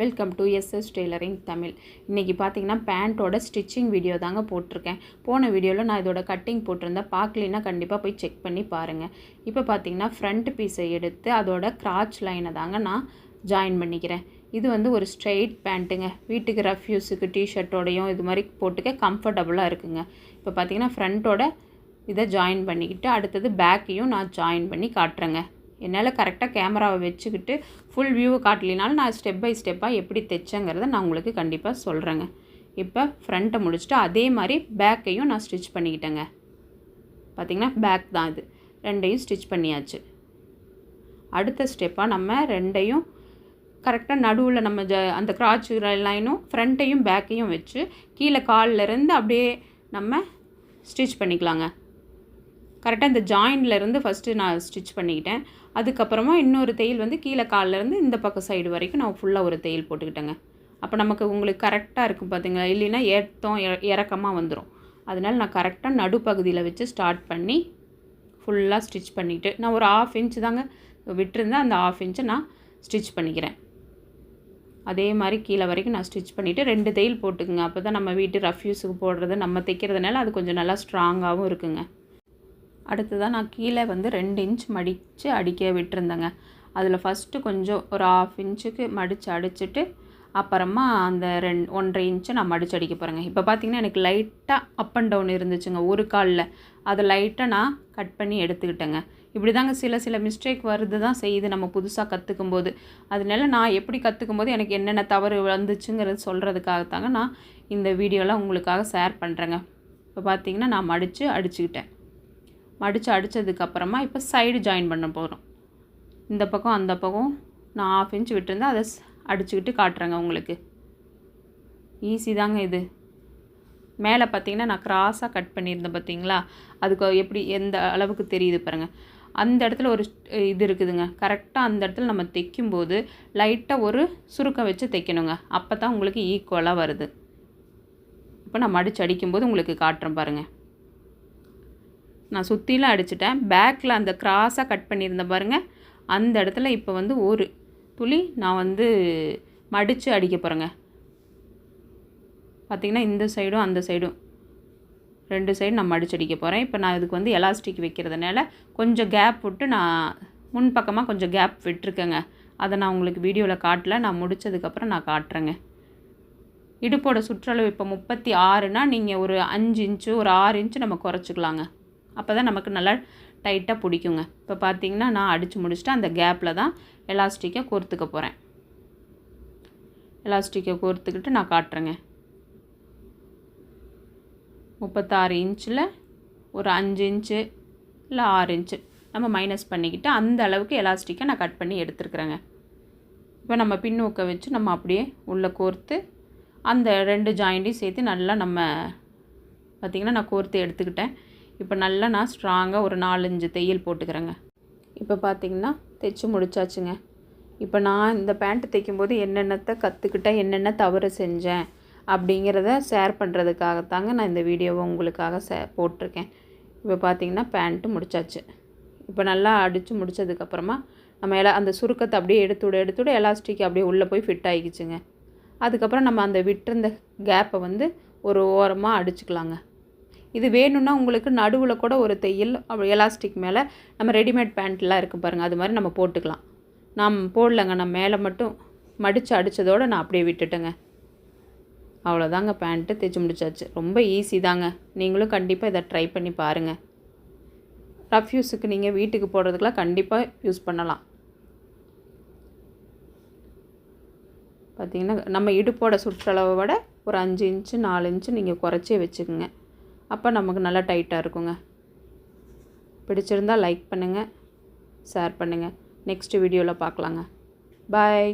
Welcome to SS tailoring Tamil இன்றைக்கி பார்த்தீங்கன்னா பேண்ட்டோட stitching video தாங்க போட்டிருக்கேன். போன வீடியோவில் நான் இதோட கட்டிங் போட்டிருந்தேன். பார்க்கலின்னா கண்டிப்பாக போய் செக் பண்ணி பாருங்கள் இப்போ பார்த்தீங்கன்னா ஃப்ரண்ட் பீஸை எடுத்து அதோட கிராச் லைனை தாங்க நான் ஜாயின் பண்ணிக்கிறேன். இது வந்து ஒரு ஸ்ட்ரெயிட் பேண்ட்டுங்க வீட்டுக்கு ரஃப் யூஸுக்கு டிஷர்ட்டோடையும் இது மாதிரி போட்டுக்க கம்ஃபர்டபுளாக இருக்குங்க. இப்போ பார்த்தீங்கன்னா ஃப்ரண்ட்டோட இதை ஜாயின் பண்ணிக்கிட்டு அடுத்தது பேக்கையும் நான் ஜாயின் பண்ணி காட்டுறேங்க. என்னால் கரெக்டாக கேமராவை வச்சுக்கிட்டு ஃபுல் வியூவை காட்டலினாலும் நான் ஸ்டெப் பை ஸ்டெப்பாக எப்படி தைச்சேங்கிறத நான் உங்களுக்கு கண்டிப்பாக சொல்கிறேங்க இப்போ ஃப்ரண்ட்டை முடிச்சுட்டு அதே மாதிரி பேக்கையும் நான் ஸ்டிச் பண்ணிக்கிட்டேங்க. பார்த்திங்கன்னா பேக் தான் இது. ரெண்டையும் ஸ்டிச் பண்ணியாச்சு. அடுத்த ஸ்டெப்பாக நம்ம ரெண்டையும் கரெக்டாக நடுவில் நம்ம ஜ அந்த கிராச் லைனும் ஃப்ரண்ட்டையும் பேக்கையும் வச்சு கீழே காலில் இருந்து அப்படியே நம்ம ஸ்டிச் பண்ணிக்கலாங்க. கரெக்டாக இந்த ஜாயின்லேருந்து ஃபஸ்ட்டு நான் ஸ்டிச் பண்ணிக்கிட்டேன் அதுக்கப்புறமா இன்னொரு தையல் வந்து கீழே காலிலேருந்து இந்த பக்கம் சைடு வரைக்கும் நான் ஃபுல்லாக ஒரு தையல் போட்டுக்கிட்டேங்க. அப்போ நமக்கு உங்களுக்கு கரெக்டாக இருக்கும் பார்த்தீங்களா இல்லைன்னா ஏற்றம் இறக்கமாக வந்துடும் அதனால் நான் கரெக்டாக நடுப்பகுதியில் வச்சு ஸ்டார்ட் பண்ணி ஃபுல்லாக ஸ்டிச் பண்ணிக்கிட்டு நான் ஒரு ஆஃப் இன்ச் தாங்க விட்டுருந்தேன் அந்த ஆஃப் இன்ச்சை நான் ஸ்டிச் பண்ணிக்கிறேன். அதே மாதிரி கீழே வரைக்கும் நான் ஸ்டிச் பண்ணிவிட்டு ரெண்டு தையல் போட்டுக்குங்க. அப்போ தான் நம்ம வீட்டு ரஃப்யூஸுக்கு போடுறது நம்ம தைக்கிறதுனால அது கொஞ்சம் நல்லா ஸ்ட்ராங்காகவும் இருக்குங்க. அடுத்ததாக நான் கீழே வந்து ரெண்டு இன்ச் மடித்து அடிக்க விட்டுருந்தேங்க. அதில் ஃபஸ்ட்டு கொஞ்சம் ஒரு ஆஃப் இன்ச்சுக்கு மடித்து அடிச்சுட்டு அப்புறமா அந்த ரெண் ஒன்றரை இன்ச்சு நான் மடிச்சு அடிக்க போகிறேங்க இப்போ பார்த்தீங்கன்னா எனக்கு லைட்டாக அப் அண்ட் டவுன் இருந்துச்சுங்க ஒரு காலில். அதை லைட்டாக நான் கட் பண்ணி எடுத்துக்கிட்டேங்க. இப்படி தாங்க சில சில மிஸ்டேக் வருது தான் செய்யுது நம்ம புதுசாக கற்றுக்கும் போது அதனால நான் எப்படி கற்றுக்கும் போது எனக்கு என்னென்ன தவறு வந்துச்சுங்கிறது சொல்கிறதுக்காக தாங்க நான் இந்த வீடியோலாம் உங்களுக்காக ஷேர் பண்ணுறேங்க இப்போ பார்த்தீங்கன்னா நான் மடித்து அடிச்சுக்கிட்டேன். மடித்து அடித்ததுக்கப்புறமா இப்போ சைடு ஜாயின் பண்ண போகிறோம் இந்த பக்கம் அந்த பக்கம் நான் ஆஃப் இன்ச் விட்டுருந்தேன் அதை அடிச்சுக்கிட்டு காட்டுறேங்க உங்களுக்கு. ஈஸி தாங்க இது. மேலே பார்த்தீங்கன்னா நான் கிராஸாக கட் பண்ணியிருந்தேன் பார்த்தீங்களா அதுக்கு எப்படி எந்த அளவுக்கு தெரியுது பாருங்கள் அந்த இடத்துல ஒரு இது இருக்குதுங்க. கரெக்டாக அந்த இடத்துல நம்ம தைக்கும்போது லைட்டாக ஒரு சுருக்கம் வச்சு தைக்கணுங்க. அப்போ தான் உங்களுக்கு ஈக்குவலாக வருது. இப்போ நான் மடிச்சு அடிக்கும்போது உங்களுக்கு காட்டுறேன் பாருங்கள் நான் சுற்றிலாம் அடிச்சிட்டேன். பேக்கில் அந்த கிராஸாக கட் பண்ணியிருந்தேன் பாருங்கள் அந்த இடத்துல இப்போ வந்து ஒரு துளி நான் வந்து மடித்து அடிக்க போகிறேங்க பார்த்திங்கன்னா இந்த சைடும் அந்த சைடும் ரெண்டு சைடு நான் மடிச்சு அடிக்க போகிறேன் இப்போ நான் இதுக்கு வந்து எலாஸ்டிக் வைக்கிறதுனால கொஞ்சம் கேப் விட்டு நான் முன்பக்கமாக கொஞ்சம் கேப் விட்டுருக்கேங்க. அதை நான் உங்களுக்கு வீடியோவில் காட்டல. நான் முடிச்சதுக்கப்புறம் நான் காட்டுறேங்க. இடுப்போட சுற்றளவு இப்போ முப்பத்தி ஆறுனால் நீங்கள் ஒரு அஞ்சு இன்ச்சு ஒரு ஆறு இன்ச்சு நம்ம குறைச்சிக்கலாங்க. அப்போ தான் நமக்கு நல்லா டைட்டாக பிடிக்குங்க. இப்போ பார்த்தீங்கன்னா நான் அடித்து முடிச்சுட்டு அந்த கேப்பில் தான் எலாஸ்டிக்கை கோர்த்துக்க போகிறேன் எலாஸ்டிக்கை கோர்த்துக்கிட்டு நான் காட்டுறேங்க. முப்பத்தாறு இன்ச்சில் ஒரு அஞ்சு இன்ச்சு இல்லை ஆறு இன்ச்சு நம்ம மைனஸ் பண்ணிக்கிட்டு அந்த அளவுக்கு எலாஸ்டிக்கை நான் கட் பண்ணி எடுத்துருக்குறேங்க. இப்போ நம்ம பின்னூக்க வச்சு நம்ம அப்படியே உள்ளே கோர்த்து அந்த ரெண்டு ஜாயிண்ட்டையும் சேர்த்து நல்லா நம்ம பார்த்திங்கன்னா நான் கோர்த்து எடுத்துக்கிட்டேன். இப்போ நல்லா நான் ஸ்ட்ராங்காக ஒரு நாலஞ்சு தையல் போட்டுக்கிறேங்க. இப்போ பார்த்தீங்கன்னா தைச்சி முடிச்சாச்சுங்க. இப்போ நான் இந்த பேண்ட்டு தைக்கும்போது என்னென்னத்தை கற்றுக்கிட்டேன் என்னென்ன தவறு செஞ்சேன் அப்படிங்கிறத ஷேர் பண்ணுறதுக்காகத்தாங்க நான் இந்த வீடியோவை உங்களுக்காக சே போட்டிருக்கேன். இப்போ பார்த்தீங்கன்னா பேண்ட்டு முடிச்சாச்சு. இப்போ நல்லா அடித்து முடிச்சதுக்கப்புறமா நம்ம எல்லா அந்த சுருக்கத்தை அப்படியே எடுத்துவிட எடுத்துவிட எலாஸ்டிக் அப்படியே உள்ளே போய் ஃபிட் ஆகிக்குச்சுங்க அதுக்கப்புறம் நம்ம அந்த விட்டுருந்த கேப்பை வந்து ஒரு ஓரமாக அடிச்சுக்கலாங்க. இது வேணும்னா உங்களுக்கு நடுவில் கூட ஒரு தையல் எலாஸ்டிக் மேலே நம்ம ரெடிமேட் பேண்ட்லாம் இருக்குது பாருங்கள் அது மாதிரி நம்ம போட்டுக்கலாம். நாம் போடலங்க நான் மேலே மட்டும் மடித்து அடித்ததோடு நான் அப்படியே விட்டுட்டேங்க. அவ்வளோதாங்க பேண்ட்டு தைச்சு முடிச்சாச்சு. ரொம்ப ஈஸி தாங்க. நீங்களும் கண்டிப்பாக இதை ட்ரை பண்ணி பாருங்கள் ரஃப் யூஸுக்கு நீங்கள் வீட்டுக்கு போடுறதுக்கெலாம் கண்டிப்பாக யூஸ் பண்ணலாம். பார்த்திங்கன்னா நம்ம இடுப்போட சுற்றளவை விட ஒரு அஞ்சு இன்ச்சு நாலு இன்ச்சு நீங்கள் குறைச்சே வச்சுக்கோங்க. அப்போ நமக்கு நல்லா டைட்டாக இருக்குங்க. பிடிச்சிருந்தா லைக் பண்ணுங்கள் ஷேர் பண்ணுங்கள் நெக்ஸ்ட் வீடியோவில் பார்க்கலாங்க. பாய்.